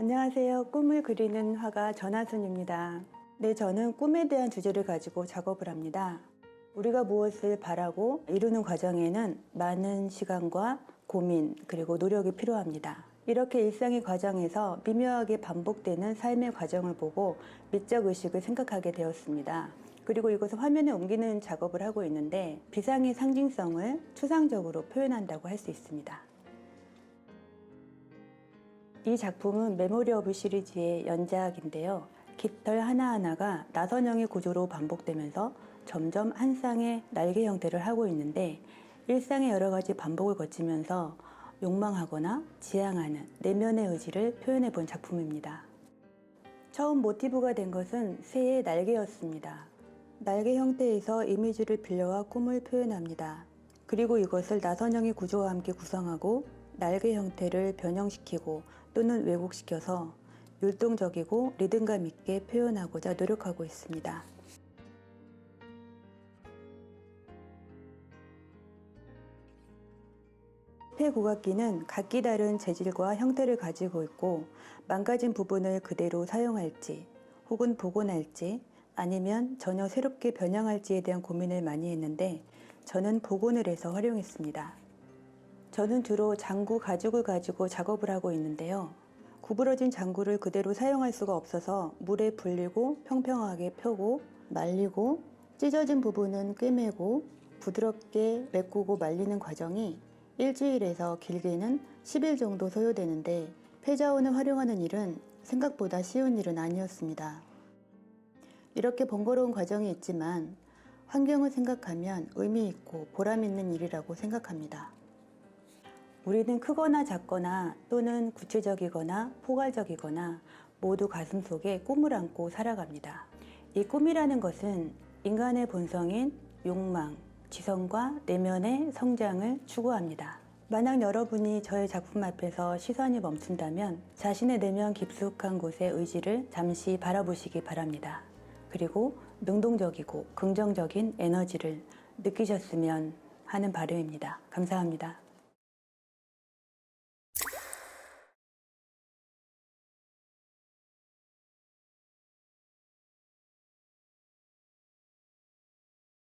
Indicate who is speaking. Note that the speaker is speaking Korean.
Speaker 1: 안녕하세요. 꿈을 그리는 화가 전하순입니다. 네, 저는 꿈에 대한 주제를 가지고 작업을 합니다. 우리가 무엇을 바라고 이루는 과정에는 많은 시간과 고민 그리고 노력이 필요합니다. 이렇게 일상의 과정에서 미묘하게 반복되는 삶의 과정을 보고 미적 의식을 생각하게 되었습니다. 그리고 이것을 화면에 옮기는 작업을 하고 있는데 비상의 상징성을 추상적으로 표현한다고 할 수 있습니다. 이 작품은 메모리 오브 시리즈의 연작인데요. 깃털 하나하나가 나선형의 구조로 반복되면서 점점 한 쌍의 날개 형태를 하고 있는데 일상의 여러 가지 반복을 거치면서 욕망하거나 지향하는 내면의 의지를 표현해 본 작품입니다. 처음 모티브가 된 것은 새의 날개였습니다. 날개 형태에서 이미지를 빌려와 꿈을 표현합니다. 그리고 이것을 나선형의 구조와 함께 구성하고 날개 형태를 변형시키고 또는 왜곡시켜서 율동적이고 리듬감 있게 표현하고자 노력하고 있습니다. 폐국악기는 각기 다른 재질과 형태를 가지고 있고 망가진 부분을 그대로 사용할지 혹은 복원할지 아니면 전혀 새롭게 변형할지에 대한 고민을 많이 했는데 저는 복원을 해서 활용했습니다. 저는 주로 장구 가죽을 가지고 작업을 하고 있는데요. 구부러진 장구를 그대로 사용할 수가 없어서 물에 불리고 평평하게 펴고 말리고 찢어진 부분은 꿰매고 부드럽게 메꾸고 말리는 과정이 일주일에서 길게는 10일 정도 소요되는데 폐자원을 활용하는 일은 생각보다 쉬운 일은 아니었습니다. 이렇게 번거로운 과정이 있지만 환경을 생각하면 의미 있고 보람 있는 일이라고 생각합니다. 우리는 크거나 작거나 또는 구체적이거나 포괄적이거나 모두 가슴 속에 꿈을 안고 살아갑니다. 이 꿈이라는 것은 인간의 본성인 욕망, 지성과 내면의 성장을 추구합니다. 만약 여러분이 저의 작품 앞에서 시선이 멈춘다면 자신의 내면 깊숙한 곳의 의지를 잠시 바라보시기 바랍니다. 그리고 능동적이고 긍정적인 에너지를 느끼셨으면 하는 바람입니다. 감사합니다.